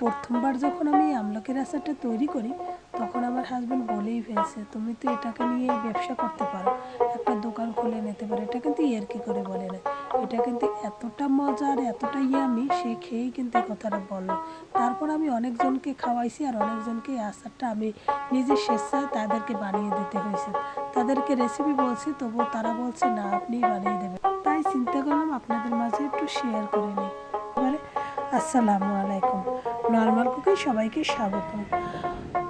প্রথমবার যখন আমি আমলকির আচারটা তৈরি করি, তখন আমার হাজব্যান্ড বলেই ফেলছে, তুমি তো এটাকে নিয়ে ব্যবসা করতে পারো। একটা দোকান খুলে নিতে পারো। এটা কিন্তু ইয়ার কি করে বলে না। এটা কিন্তু এতটা মজা আর এতটা ইয়ামি, সে খেয়েই কিন্তু কথাটা বলল। তারপর আমি অনেকজনকে খাওয়াইছি আর অনেকজনকে এই আচারটা আমি নিজে স্বেচ্ছায় তাদেরকে বানিয়ে দিতে হয়েছে। তাদেরকে রেসিপি বলছি, তবুও তারা বলছে, না, আপনিই বানিয়ে দেবেন। তাই চিন্তা করলাম আপনাদের মাঝে একটু শেয়ার করে নিই। আসসালামু আলাইকুম। নর্মাল কুকে সবাইকে স্বাগত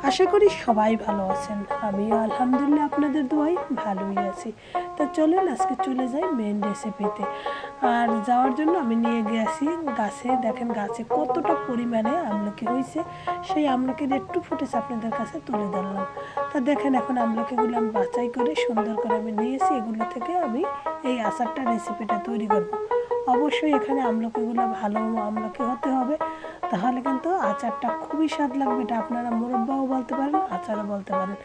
আশা করি সবাই ভালো আছেন। আমিও আলহামদুলিল্লাহ আপনাদের দোয়াই ভালোই আছি। তা চলেন আজকে চলে যাই মেন রেসিপিতে আর যাওয়ার জন্য আমি নিয়ে গেছি গাছে, দেখেন গাছে কতটা পরিমাণে আমলকি হয়েছে। সেই আমলকির একটু ফুটেছে আপনাদের কাছে তুলে ধরলাম। তা দেখেন এখন আমলকিগুলো আমি বাছাই করে সুন্দর করে আমি নিয়েছি। এগুলো থেকে আমি এই আচারটা রেসিপিটা তৈরি করব। অবশ্যই এখানে আমলকিগুলো ভালো আমলকি হতে হবে। তাহলে কিন্তু আচারটা খুবই স্বাদ লাগবে এটা আপনারা মুরব্বাও বলতে পারেন, আচারও বলতে পারেন।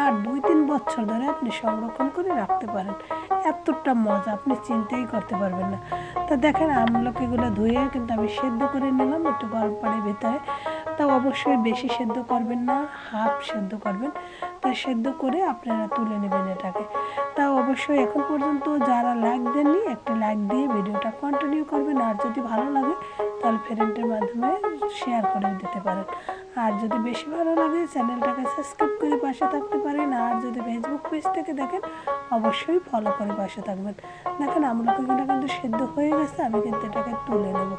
আর দুই তিন বছর ধরে আপনি সংরক্ষণ করে রাখতে পারেন। এতটা মজা আপনি চিন্তাই করতে পারবেন না। তা দেখেন আমলকিগুলো ধুয়ে কিন্তু আমি সেদ্ধ করে নিলাম একটু গরম পানির ভিতরে। তা অবশ্যই বেশি সেদ্ধ করবেন না, হাফ সেদ্ধ করবেন। তা সেদ্ধ করে আপনারা তুলে নেবেন এটাকে। তা অবশ্যই এখন পর্যন্ত যারা লাইক দেননি, একটা লাইক দিয়ে ভিডিওটা কন্টিনিউ করবেন। আর যদি ভালো লাগে, তাহলে ফ্রেন্ডের মাধ্যমে শেয়ার করে দিতে পারেন। আর যদি বেশি ভালো লাগে চ্যানেলটাকে সাবস্ক্রাইব করে পাশে থাকতে পারেন। আর যদি ফেসবুক পেজ থেকে দেখেন, অবশ্যই ফলো করে পাশে থাকবেন। দেখেন আমলকিগুলো কিন্তু সেদ্ধ হয়ে গেছে, আমি কিন্তু এটাকে তুলে নেব।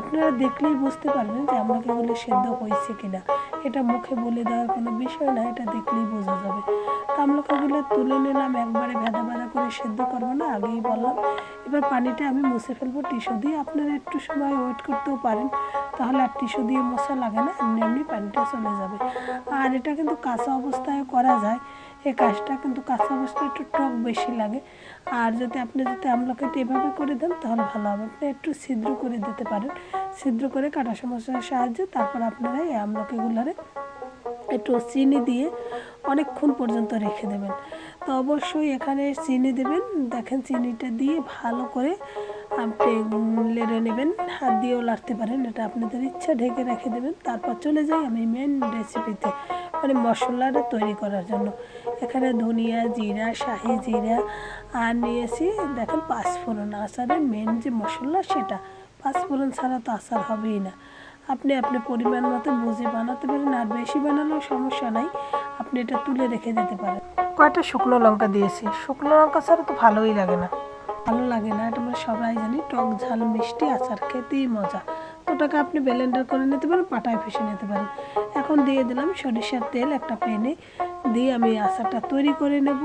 আপনারা দেখলেই বুঝতে পারবেন যে আমলকিগুলো সেদ্ধ হয়েছে কিনা। এটা মুখে বলে দেওয়ার কোনো বিষয় না, এটা দেখলেই বোঝা যাবে। তামলকাগুলো তুলে নিলাম, একবারে ভেদা ভেদা করে সেদ্ধ করব না, আগেই বললাম। এবার পানিটা আমি মুছে ফেলব, টিস্যু দিয়ে। আপনারা একটু সময় ওয়েট করতেও পারেন, তাহলে আর টিস্যু দিয়ে মশা লাগে না, এমনি এমনি পানিটা চলে যাবে। আর এটা কিন্তু কাঁচা অবস্থায় করা যায়। এই কাজটা কিন্তু কাঁচা অবস্থায় একটু টক বেশি লাগে। আর যদি আপনি যদি আমলকিটা এভাবে করে দেন, তাহলে ভালো হবে। আপনি একটু ছিদ্র করে দিতে পারেন। ছিদ্র করে কাটা সমস্যার সাহায্যে তারপর আপনারা এই আমলকিগুলোরে একটু চিনি দিয়ে অনেকক্ষণ পর্যন্ত রেখে দেবেন। তো অবশ্যই এখানে চিনি দেবেন। দেখেন চিনিটা দিয়ে ভালো করে আপনি লেড়ে নেবেন। হাত দিয়েও লাড়তে পারেন। এটা আপনাদের ইচ্ছা, ঢেকে রেখে দেবেন। তারপর চলে যাই আমি মেন রেসিপিতে মানে মশলাটা তৈরি করার জন্য। এখানে ধনিয়া জিরা, শাহি জিরা, আর নিয়েছি দেখেন পাঁচফোড়ন আচারের মেন যে মশলা সেটা। পাঁচফোড়ন ছাড়া তো আচার হবেই না। আপনি আপনি পরিমাণ মতো বুঝে বানাতে পারেন, আর বেশি বানালেও সমস্যা নাই। আপনি এটা তুলে রেখে দিতে পারেন। কয়েকটা শুকনো লঙ্কা দিয়েছি। শুকনো লঙ্কা ছাড়া তো ভালোই লাগে না। ভালো লাগে না, এটা আমরা সবাই জানি, টক ঝাল মিষ্টি আচার, খেতেই মজা। ওটাকে আপনি ব্লেন্ডার করে নিতে পারেন, পাটায় ফেসে নিতে পারেন। এখন দিয়ে দিলাম সরিষার তেল একটা প্যানে। দিয়ে আমি আচারটা তৈরি করে নেব।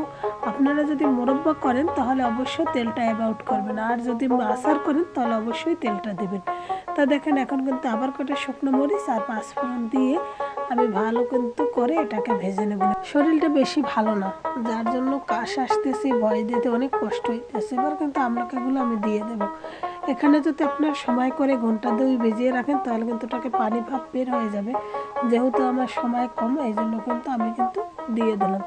আপনারা যদি মোরব্বা করেন তাহলে অবশ্যই তেলটা অ্যাবাউট করবেন। আর যদি আচার করেন তাহলে অবশ্যই তেলটা দেবেন। তা দেখেন এখন কিন্তু আবার কটা শুকনো মরিচ আর পাঁচফোড়ন দিয়ে আমি ভালো কিন্তু করে এটাকে ভেজে নেব। শরীরটা বেশি ভালো না, যার জন্য কাশ আসতেছে, ভয় দিতে অনেক কষ্ট হইতেছে। এবার কিন্তু আমলকিগুলো আমি দিয়ে দেব। এখানে যদি আপনার সময় করে ঘণ্টা দুই ভিজিয়ে রাখেন, তাহলে কিন্তু ওটাকে পানি ভাব বের হয়ে যাবে। যেহেতু আমার সময় কম, এই জন্য কিন্তু আমি কিন্তু দিয়ে দিলাম।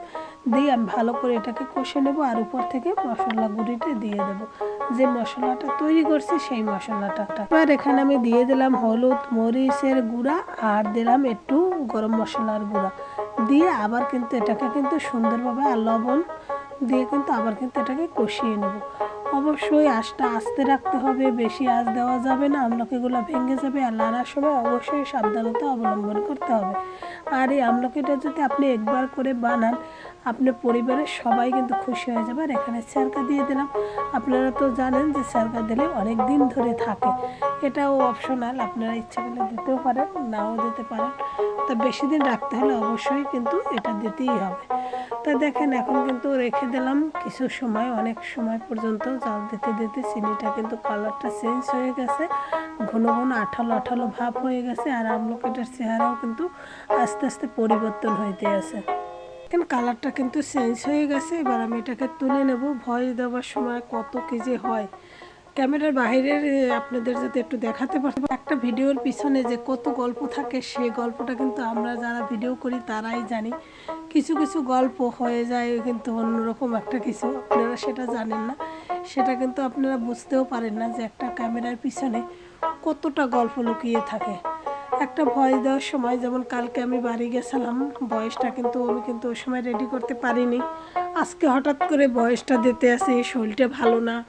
দিয়ে আমি ভালো করে এটাকে কষে নেব আর উপর থেকে মশলা গুঁড়িটা দিয়ে দেবো। যে মশলাটা তৈরি করছি, সেই মশলাটা এবার এখানে আমি দিয়ে দিলাম হলুদ, মরিচের গুঁড়া আর দিলাম একটু গরম মশলার গুঁড়া। দিয়ে আবার কিন্তু এটাকে কিন্তু সুন্দরভাবে আর লবণ দিয়ে কিন্তু আবার কিন্তু এটাকে কষিয়ে নেব। অবশ্যই আঁচটা আস্তে রাখতে হবে, বেশি আঁচ দেওয়া যাবে না আমলকিগুলো ভেঙে যাবে, আর লাড়ার সময় অবশ্যই সাবধানতা অবলম্বন করতে হবে। আর এই আমলকিটা যদি আপনি একবার করে বানান আপনার পরিবারের সবাই কিন্তু খুশি হয়ে যাবে। আর এখানে স্যারকা দিয়ে দিলাম। আপনারা তো জানেন যে স্যারকা দিলে অনেক দিন ধরে থাকে। এটাও অপশনাল আপনারা ইচ্ছা করলে দিতেও পারেন, নাও দিতে পারেন। তা বেশি দিন রাখতে হলে অবশ্যই কিন্তু এটা দিতেই হবে। তা দেখেন, এখন কিন্তু রেখে দিলাম। কিছু সময়, অনেক সময় পর্যন্ত জাল দিতে দিতে চিনিটা কিন্তু কালারটা চেঞ্জ হয়ে গেছে। ঘন ঘন আঠালো আঠালো ভাব হয়ে গেছে আর আমলকিটার চেহারাও কিন্তু আস্তে আস্তে পরিবর্তন হইতে আছে। এখন কালারটা কিন্তু চেঞ্জ হয়ে গেছে। এবার আমি এটাকে তুলে নেব। ভয় দেওয়ার সময় কত কেজি হয়। ক্যামেরার বাইরের আপনাদের যদি একটু দেখাতে পারব একটা ভিডিওর পিছনে যে কত গল্প থাকে, সে গল্পটা কিন্তু আমরা যারা ভিডিও করি তারাই জানি। কিছু কিছু গল্প হয়ে যায় কিন্তু অন্যরকম একটা কিছু। আপনারা সেটা জানেন না। সেটা কিন্তু আপনারা বুঝতেও পারেন না যে একটা ক্যামেরার পিছনে কতটা গল্প লুকিয়ে থাকে। একটা ভয়েস দেওয়ার সময়, যেমন কালকে আমি বাড়ি গেছিলাম, বয়সটা কিন্তু, আমি কিন্তু ওই সময় রেডি করতে পারিনি। আজকে হঠাৎ করে বয়সটা দিতে আসি, শরীরটা ভালো না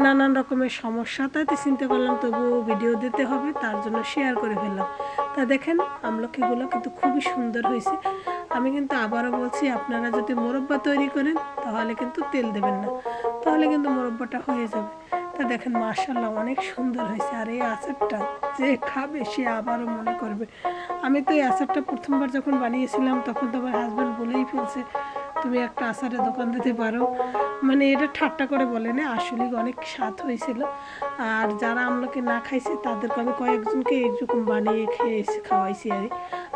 নানান রকমের সমস্যা তাইতে চিন্তা করলাম তবু ভিডিও দিতে হবে, তার জন্য শেয়ার করে ফেললাম। তা দেখেন, আমলকিগুলো কিন্তু খুবই সুন্দর হয়েছে। আমি কিন্তু আবারও বলছি, আপনারা যদি মোরব্বা তৈরি করেন, তাহলে কিন্তু তেল দেবেন না। তাহলে কিন্তু মোরব্বাটা হয়ে যাবে। তা দেখেন মার্শাল্লাহ অনেক সুন্দর হয়েছে। আর এই আচারটা যে খাবে, সে আবারও মনে করবে। আমি তো এই আচারটা প্রথমবার যখন বানিয়েছিলাম, তখন তো আমার হাজব্যান্ড বলেই ফেলছে তুমি একটা আচারের দোকান দিতে পারো। মানে এটা ঠাট্টা করে বলে না, আসলে অনেক স্বাদ হয়েছিল। আর যারা আমলাকে না খাইছে, তাদেরকে আমি কয়েকজনকে এইরকম বানিয়ে খেয়েছি, খাওয়াইছি আর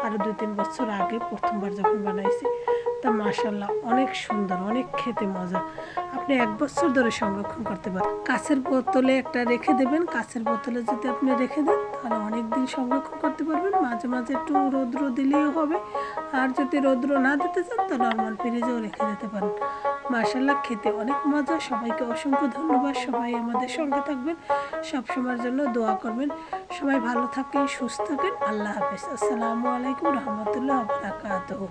আরও তিন বছর আগে প্রথমবার যখন বানাইছি। তা মাশাল্লাহ অনেক সুন্দর, অনেক খেতে মজা। আপনি এক বছর ধরে সংরক্ষণ করতে পারেন। কাছের বোতলে একটা রেখে দেবেন। কাছের বোতলে যদি আপনি রেখে দেন, তাহলে অনেক দিন সংরক্ষণ করতে পারবেন। মাঝে মাঝে একটু রৌদ্র দিলেও হবে। আর যদি রৌদ্র না দিতে চান তো নর্মাল ফ্রিজেও রেখে দিতে পারেন। মার্শাল্লাহ খেতে অনেক মজা। সবাইকে অসংখ্য ধন্যবাদ। সবাই আমাদের সঙ্গে থাকবেন। সব সময়ের জন্য দোয়া করবেন। সবাই ভালো থাকেন, সুস্থ থাকেন। আল্লাহ হাফেজ। আসসালামু আলাইকুম রহমতুল্লাহ বারাকাতুহু।